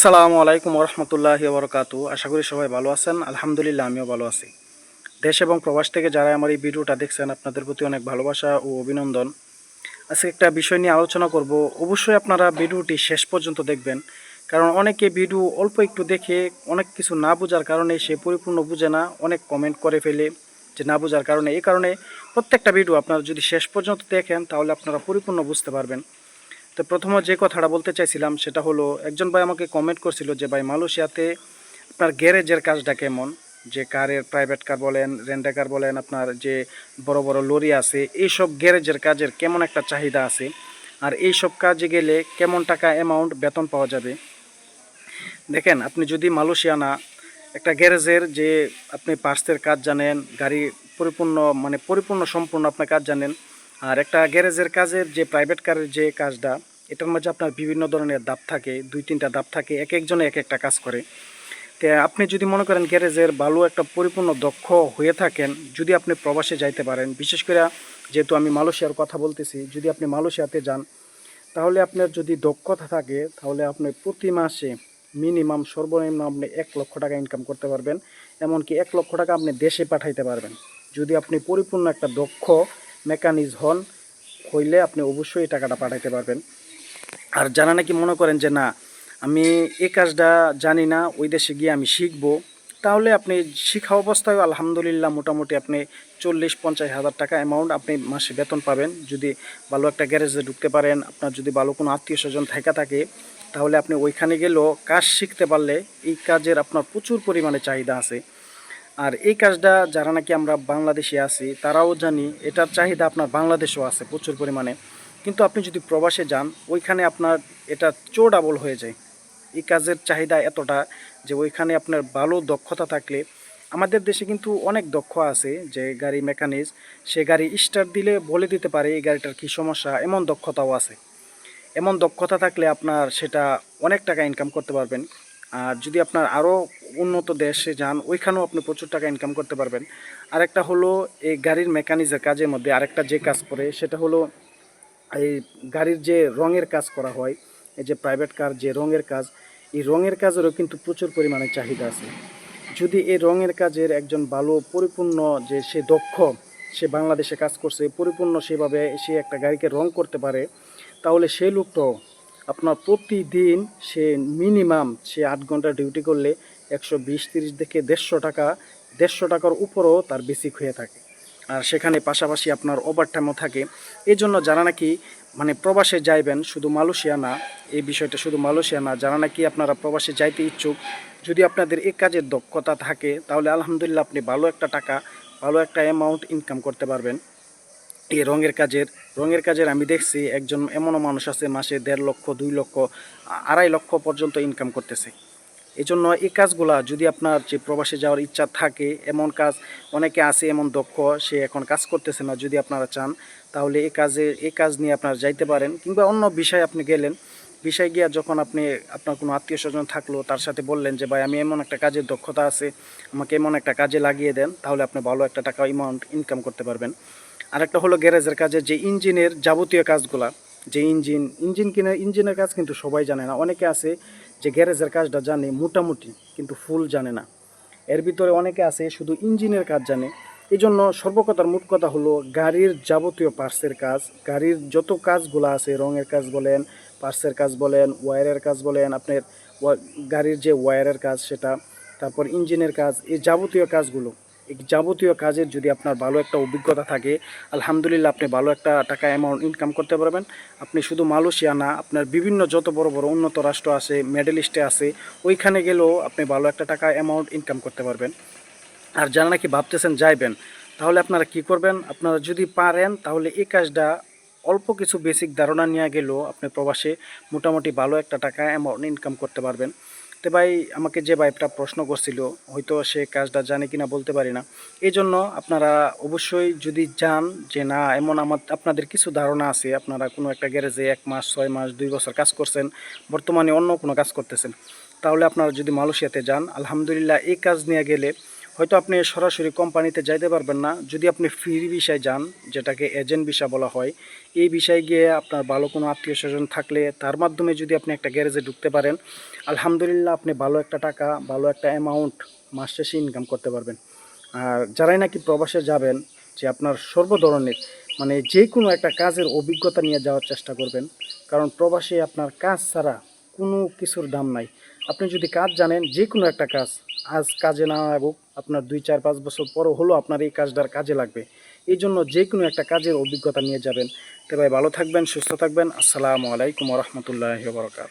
আসসালামু আলাইকুম রহমতুল্লাহি বরকাতু আশা করি সবাই ভালো আছেন। আলহামদুলিল্লাহ, আমিও ভালো আছি। দেশ এবং প্রবাস থেকে যারা আমার এই ভিডিওটা দেখছেন, আপনাদের প্রতি অনেক ভালোবাসা ও অভিনন্দন। আজকে একটা বিষয় নিয়ে আলোচনা করব। অবশ্যই আপনারা ভিডিওটি শেষ পর্যন্ত দেখবেন, কারণ অনেকে ভিডিও অল্প একটু দেখে অনেক কিছু না বোঝার কারণে সে পরিপূর্ণ বুঝে না, অনেক কমেন্ট করে ফেলে যে না বোঝার কারণে। এই কারণে প্রত্যেকটা ভিডিও আপনারা যদি শেষ পর্যন্ত দেখেন, তাহলে আপনারা পরিপূর্ণ বুঝতে পারবেন। তো প্রথমে যে কথাটা বলতে চাইছিলাম সেটা হলো, একজন ভাই আমাকে কমেন্ট করছিল যে, ভাই, মালয়েশিয়াতে আপনার গ্যারেজের কাজটা কেমন? যে কারের প্রাইভেট কার বলেন রেন্টা কার বলেন, আপনার যে বড় বড় লরি আছে, এইসব গ্যারেজের কাজের কেমন একটা চাহিদা আছে? আর এই সব কাজে গেলে কেমন টাকা অ্যামাউন্ট বেতন পাওয়া যাবে? দেখেন, আপনি যদি মালয়েশিয়া না, একটা গ্যারেজের যে আপনি পার্সের কাজ জানেন, গাড়ি পরিপূর্ণ মানে পরিপূর্ণ সম্পূর্ণ আপনার কাজ জানেন, আর একটা গ্যারেজের কাজের যে প্রাইভেট কারের যে কাজটা এটার মাঝে আপনার বিভিন্ন ধরনের দাপ থাকে, দুই তিনটা দাপ থাকে, এক একজনে এক একটা কাজ করে। তো আপনি যদি মনে করেন গ্যারেজের ভালো একটা পরিপূর্ণ দক্ষ হয়ে থাকেন, যদি আপনি প্রবাসে যাইতে পারেন, বিশেষ করে যেহেতু আমি মালয়েশিয়ার কথা বলতেছি, যদি আপনি মালয়েশিয়াতে যান, তাহলে আপনার যদি দক্ষতা থাকে, তাহলে আপনি প্রতি মাসে মিনিমাম সর্বনিম্ন আপনি এক লক্ষ টাকা ইনকাম করতে পারবেন, এমনকি এক লক্ষ টাকা আপনি দেশে পাঠাইতে পারবেন। যদি আপনি পরিপূর্ণ একটা দক্ষ মেকানিজ হন, হইলে আপনি অবশ্যই টাকাটা পাঠাইতে পারবেন। আর যারা নাকি মনে করেন যে না, আমি এই কাজটা জানি না, ওই দেশে গিয়ে আমি শিখব, তাহলে আপনি শিখা অবস্থায় আলহামদুলিল্লাহ মোটামুটি আপনি চল্লিশ, পঞ্চাশ হাজার টাকা অ্যামাউন্ট আপনি মাসে বেতন পাবেন। যদি ভালো একটা গ্যারেজে ঢুকতে পারেন, আপনার যদি ভালো কোনো আত্মীয় স্বজন থাকা থাকে, তাহলে আপনি ওইখানে গেলেও কাজ শিখতে পারলে এই কাজের আপনার প্রচুর পরিমাণে চাহিদা আছে। আর এই কাজটা যারা নাকি আমরা বাংলাদেশে আছি, তারাও জানি, এটার চাহিদা আপনার বাংলাদেশেও আছে প্রচুর পরিমাণে। কিন্তু আপনি যদি প্রবাসে যান, ওইখানে আপনার এটা চো ডাবল হয়ে যায়। এই কাজের চাহিদা এতটা যে ওইখানে আপনার ভালো দক্ষতা থাকলে, আমাদের দেশে কিন্তু অনেক দক্ষ আছে যে গাড়ি মেকানিজ, সে গাড়ি স্টার্ট দিলে বলে দিতে পারে এই গাড়িটার কী সমস্যা, এমন দক্ষতাও আছে। এমন দক্ষতা থাকলে আপনার সেটা অনেক টাকা ইনকাম করতে পারবেন। আর যদি আপনার আরও উন্নত দেশে যান, ওইখানেও আপনি প্রচুর টাকা ইনকাম করতে পারবেন। আরেকটা হলো এই গাড়ির মেকানিজের কাজের মধ্যে আরেকটা যে কাজ করে, সেটা হলো এই গাড়ির যে রঙের কাজ করা হয়, এই যে প্রাইভেট কার যে রঙের কাজ, এই রঙের কাজেরও কিন্তু প্রচুর পরিমাণে চাহিদা আছে। যদি এই রঙের কাজের একজন ভালো, পরিপূর্ণ যে সে দক্ষ, সে বাংলাদেশে কাজ করছে, পরিপূর্ণ সেভাবে সে একটা গাড়িকে রং করতে পারে, তাহলে সেই লোকটাও আপনার প্রতিদিন সে মিনিমাম সে আট ঘণ্টা ডিউটি করলে একশো বিশ, তিরিশ থেকে দেড়শো টাকা, দেড়শো টাকার উপরও তার বেসিক হয়ে থাকে। আর সেখানে পাশাপাশি আপনার ওভারটাইমও থাকে। এই জন্য যারা নাকি মানে প্রবাসে যাইবেন, শুধু মালয়েশিয়া না, এই বিষয়টা শুধু মালয়েশিয়া না, যারা নাকি আপনারা প্রবাসে যাইতে ইচ্ছুক, যদি আপনাদের এই কাজের দক্ষতা থাকে, তাহলে আলহামদুলিল্লাহ আপনি ভালো একটা টাকা, ভালো একটা অ্যামাউন্ট ইনকাম করতে পারবেন। এই রঙের কাজের রঙের কাজের আমি দেখছি একজন এমনও মানুষ আছে, মাসে দেড় লক্ষ, দুই লক্ষ আড়াই লক্ষ পর্যন্ত ইনকাম করতেছে। এই জন্য এই কাজগুলা যদি আপনার যে প্রবাসে যাওয়ার ইচ্ছা থাকে, এমন কাজ অনেকে আছে, এমন দক্ষ, সে এখন কাজ করতেছে না, যদি আপনারা চান, তাহলে এই কাজে, এই কাজ নিয়ে আপনারা যাইতে পারেন। কিংবা অন্য বিষয়ে আপনি গেলেন, বিষয় গিয়া যখন আপনি, আপনার কোনো আত্মীয় স্বজন থাকল, তার সাথে বললেন যে, ভাই, আমি এমন একটা কাজের দক্ষতা আছে, আমাকে এমন একটা কাজে লাগিয়ে দেন, তাহলে আপনি ভালো একটা টাকা অ্যামাউন্ট ইনকাম করতে পারবেন। আরেকটা হলো গ্যারেজের কাজে, যে ইঞ্জিনের যাবতীয় কাজগুলা, যে ইঞ্জিন ইঞ্জিন কিনে, ইঞ্জিনের কাজ কিন্তু সবাই জানে না। অনেকে আছে যে গ্যারেজের কাজটা জানে মোটামুটি, কিন্তু ফুল জানে না। এর ভিতরে অনেকে আছে শুধু ইঞ্জিনের কাজ জানে। এই জন্য সর্বকথার মোট কথা হলো গাড়ির যাবতীয় পার্সের কাজ, গাড়ির যত কাজগুলো আছে, রঙের কাজ বলেন পার্সের কাজ বলেন ওয়ারের কাজ বলেন, আপনার গাড়ির যে ওয়্যারের কাজ সেটা, তারপর ইঞ্জিনের কাজ, এই যাবতীয় কাজগুলো। যাবতীয় কাজের যদি আপনার ভালো একটা অভিজ্ঞতা থাকে, আলহামদুলিল্লাহ আপনি ভালো একটা টাকা অ্যামাউন্ট ইনকাম করতে পারবেন। আপনি শুধু মালয়েশিয়া না, আপনার বিভিন্ন যত বড় বড় উন্নত রাষ্ট্র আছে মিডল ইস্টে আছে, ওইখানে গেলেও আপনি ভালো একটা টাকা অ্যামাউন্ট ইনকাম করতে পারবেন। আর যারা নাকি ভাবতেছেন যাইবেন, তাহলে আপনারা কি করবেন? আপনারা যদি পারেন, তাহলে এই কাজটা অল্প কিছু বেসিক ধারণা নিয়ে গেলেও আপনি প্রবাসে মোটামুটি ভালো একটা টাকা অ্যামাউন্ট ইনকাম করতে পারবেন। তো ভাই আমাকে যে ভাইটা প্রশ্ন করছিল, হয়তো সে কাজটা জানে কি না বলতে পারি না। এই জন্য আপনারা অবশ্যই যদি যান যে না, এমন আমার, আপনাদের কিছু ধারণা আছে, আপনারা কোনো একটা গ্যারেজে এক মাস, ছয় মাস, দুই বছর কাজ করছেন, বর্তমানে অন্য কোনো কাজ করতেছেন, তাহলে আপনারা যদি মালয়েশিয়াতে যান, আলহামদুলিল্লাহ এই কাজ নিয়ে গেলে হয়তো আপনি সরাসরি কোম্পানিতে যাইতে পারবেন না। যদি আপনি ফ্রি বিষয় যান, যেটাকে এজেন্ট ভিসা বলা হয়, এই বিষয়ে গিয়ে আপনার ভালো কোনো আত্মীয় স্বজন থাকলে তার মাধ্যমে যদি আপনি একটা গ্যারেজে ঢুকতে পারেন, আলহামদুলিল্লাহ আপনি ভালো একটা টাকা, ভালো একটা অ্যামাউন্ট মাস শেষে ইনকাম করতে পারবেন। আর যারাই নাকি প্রবাসে যাবেন, যে আপনার সর্ব ধরনের মানে যে কোনো একটা কাজের অভিজ্ঞতা নিয়ে যাওয়ার চেষ্টা করবেন, কারণ প্রবাসে আপনার কাজ ছাড়া কোনো কিছুর দাম নাই। আপনি যদি কাজ জানেন যে কোনো একটা কাজ আজ কাজে না লাগুক আপনার দুই চার পাঁচ বছর পরও হলো আপনার এই কাজটার কাজে লাগবে। এই জন্য যে কোনো একটা কাজের অভিজ্ঞতা নিয়ে যাবেন। তো ভাই ভালো থাকবেন, সুস্থ থাকবেন। আসসালামু আলাইকুম রহমতুল্লাহ বরকাত